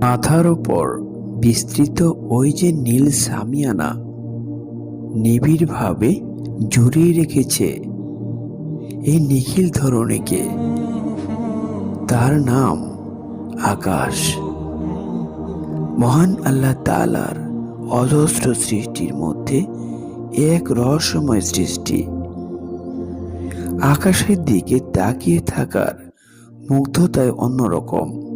মাথার ওপর বিস্তৃত ওই যে নীল সামিয়ানা নিবিড়ভাবে জড়িয়ে রেখেছে এই নিখিল ধরণীকে। তার নাম আকাশ। মহান আল্লাহ তালার অজস্র সৃষ্টির মধ্যে এক রহস্যময় সৃষ্টি। আকাশের দিকে তাকিয়ে থাকার মুগ্ধতায় অন্যরকম।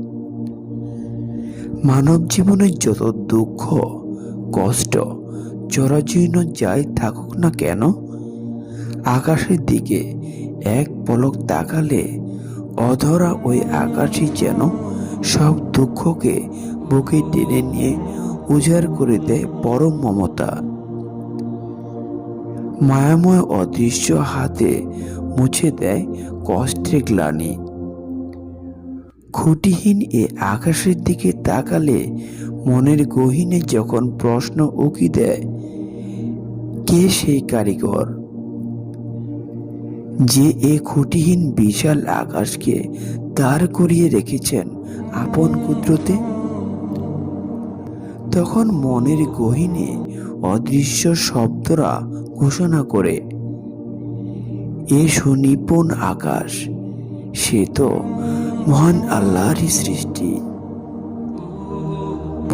মানব জীবনের যত দুঃখ, কষ্ট, জরাজীর্ণ যাই থাকুক না কেন, আকাশের দিকে এক পলক তাকালে অধরা ওই আকাশই যেন সব দুঃখকে বুকে টেনে নিয়ে উজাড় করে দেয় পরম মমতা। মায়াময় অদৃশ্য হাতে মুছে দেয় কষ্টের গ্লানি। খুঁটিহীন এ আকাশের দিকে তাকালে মনের গহীনে যখন প্রশ্ন উকি দেয়, কে সেই কারিগর? যে এ খুঁটিহীন বিশাল আকাশকে দাঁড় করিয়ে রেখেছেন আপন কুদরতে? তখন মনের গহীনে অদৃশ্য শব্দরা ঘোষণা করে, এ সুনিপুণ আকাশ, সে তো মহান আল্লাহরই সৃষ্টি।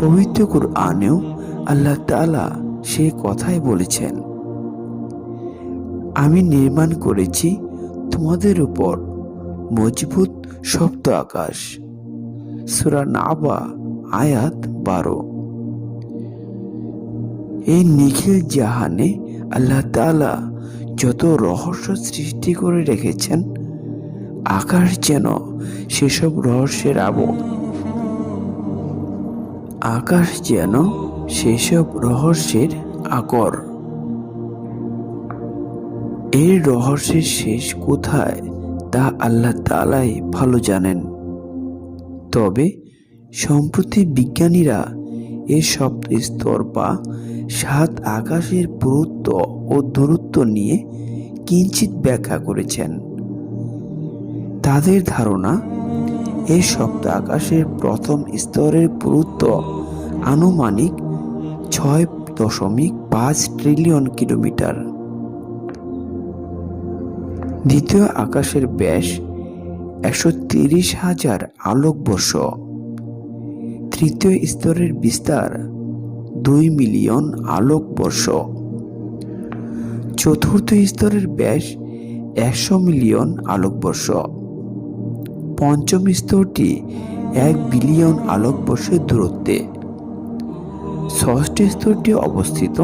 পবিত্র আনেও আল্লাহ তালা সে কথাই বলেছেন, আমি নির্মাণ করেছি তোমাদের উপর মজবুত শব্দ আকাশ। সুরা নাবা, আয়াত বারো। এই নিখিল জাহানে আল্লাহ তালা যত রহস্য সৃষ্টি করে রেখেছেন আকাশ যেন সেসব রহস্যের আবর আকাশ যেন সেসব রহস্যের আকর। এর রহস্যের শেষ কোথায় তা আল্লাহ তালাই ভালো জানেন। তবে সম্প্রতি বিজ্ঞানীরা এর স্তর বা সাত আকাশের পুরুত্ব ও দূরত্ব নিয়ে কিঞ্চিত ব্যাখ্যা করেছেন। তাদের ধারণা এই সপ্ত আকাশের প্রথম স্তরের পুরুত্ব আনুমানিক ছয় দশমিক পাঁচ ট্রিলিয়ন কিলোমিটার। দ্বিতীয় আকাশের ব্যাস একশো তিরিশ হাজার আলোকবর্ষ। তৃতীয় স্তরের বিস্তার দুই মিলিয়ন আলোকবর্ষ। চতুর্থ স্তরের ব্যাস একশো মিলিয়ন আলোকবর্ষ। পঞ্চম স্তরটি এক বিলিয়ন আলোকবর্ষের দূরত্বে। ষষ্ঠ স্তরটি অবস্থিত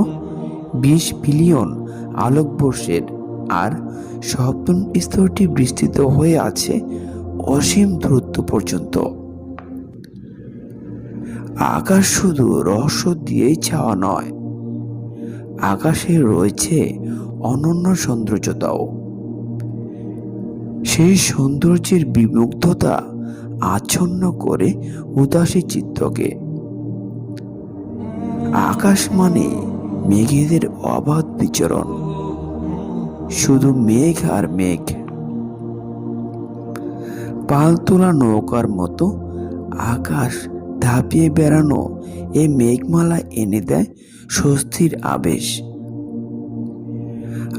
বিশ বিলিয়ন আলোকবর্ষের আর সপ্তম স্তরটি বিস্তৃত হয়ে আছে অসীম দূরত্ব পর্যন্ত। আকাশ শুধু রহস্য দিয়েই ছাওয়া নয়, আকাশে রয়েছে অনন্য সৌন্দর্যতাও। সেই সৌন্দর্যের বিমুগ্ধতা আচ্ছন্ন করে উদাসী চিত্তকে। আকাশ মানে মেঘেদের অবাধ বিচরণ। শুধু মেঘ আর মেঘ। পাল তোলা নৌকার মতো আকাশ ধাপিয়ে বেড়ানো এ মেঘমালা এনে দেয় স্বস্তির আবেশ।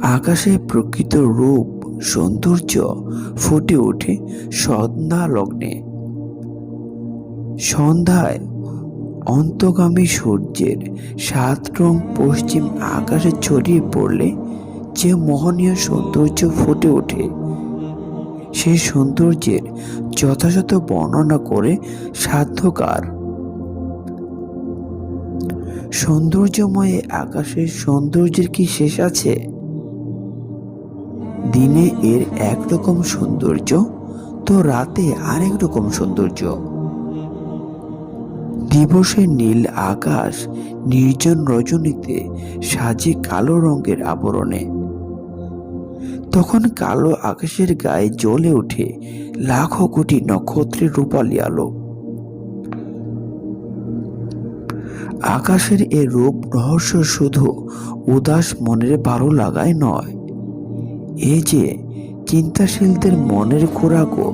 আকাশে প্রকৃত রূপ সৌন্দর্য ফুটে ওঠে সন্ধ্যা লগ্নে। সন্ধ্যায় অন্তগামী সূর্যের সাত রং পশ্চিম আকাশে ছড়িয়ে পড়লে যে মোহনীয় সৌন্দর্য ফুটে ওঠে সেই সৌন্দর্যের যথাযথ বর্ণনা করে সাধ্যকার। সৌন্দর্যময় আকাশের সৌন্দর্যের কি শেষ আছে? দিনে এর একরকম সৌন্দর্য, তো রাতে আরেক রকম সৌন্দর্য। দিবসে নীল আকাশ, নির্জন রজনীতে সাজে কালো রঙের আবরণে। তখন কালো আকাশের গায়ে জ্বলে ওঠে লাখো কোটি নক্ষত্রের রূপালী আলো। আকাশের এ রূপ রহস্য শুধু উদাস মনের ভালো লাগায় নয় এ যে চিন্তাশীলদের মনের খোরাকও।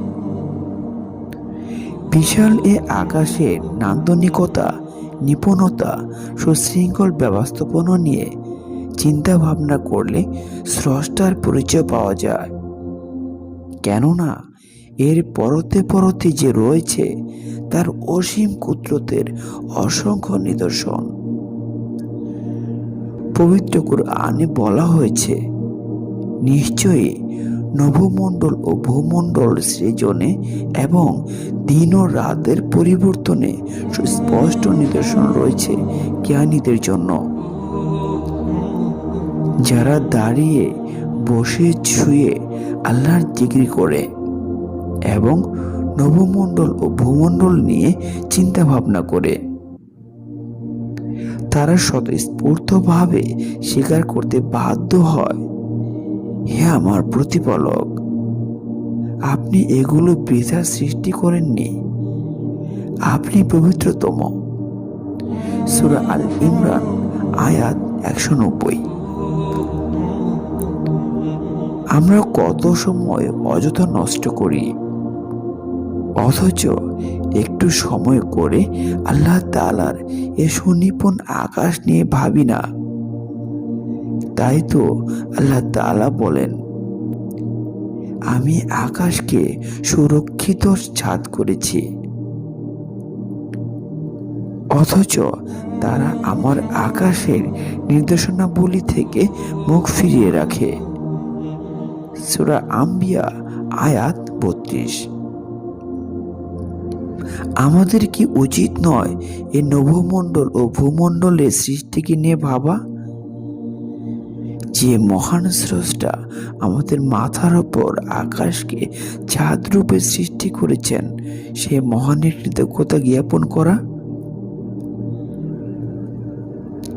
বিশাল এ আকাশের নান্দনিকতা, নিপুণতা, সুশৃঙ্খল ব্যবস্থাপনা নিয়ে চিন্তা ভাবনা করলে স্রষ্টার পরিচয় পাওয়া যায়। কেননা, এর পরতে পরতে যে রয়েছে, তার অসীম কুদরতের অসংখ্য নিদর্শন। পবিত্র আনে বলা হয়েছে নিশ্চয়ই নভমণ্ডল ও ভূমণ্ডল সৃজনে এবং দিন ও রাতের পরিবর্তনে সুস্পষ্ট নিদর্শন রয়েছে জ্ঞানীদের জন্য। যারা দাঁড়িয়ে, বসে ছুঁয়ে আল্লাহর জিগরি করে এবং নবমণ্ডল ও ভূমণ্ডল নিয়ে চিন্তা ভাবনা করে, তারা স্বতঃস্ফূর্তভাবে স্বীকার করতে বাধ্য হয়। হে আমার প্রতিপালক, আপনি এগুলো বৃথা সৃষ্টি করেননি। আপনি পবিত্রতম। সুরা আল ইমরান, আয়াত একশো নব্বই। আমরা কত সময় অযথা নষ্ট করি, অথচ একটু সময় করে আল্লাহ তালার এ সুনিপুণ আকাশ নিয়ে ভাবি না। তাই তো আল্লাহ তালা বলেন, আমি আকাশকে সুরক্ষিত ছাদ করেছি। অথচ তারা আমার আকাশের নির্দেশনাবলী থেকে মুখ ফিরিয়ে রাখে। সুরা আম্বিয়া, আয়াত বত্রিশ। আমাদের কি উচিত নয় এ নভমণ্ডল ও ভূমণ্ডলের সৃষ্টিকে নিয়ে ভাবা? যে মহান স্রষ্টা আমাদের মাথার ওপর আকাশকে চাঁদ রূপে সৃষ্টি করেছেন, সে মহানের কৃতজ্ঞতা জ্ঞাপন করা?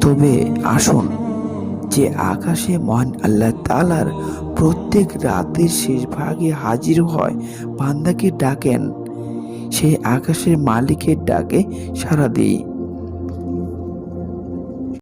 তবে আসুন, যে আকাশে মহান আল্লাহ তালার প্রত্যেক রাতের শেষ ভাগে হাজির হয় বান্দাকে ডাকেন, সেই আকাশের মালিকের ডাকে সাড়া দিই।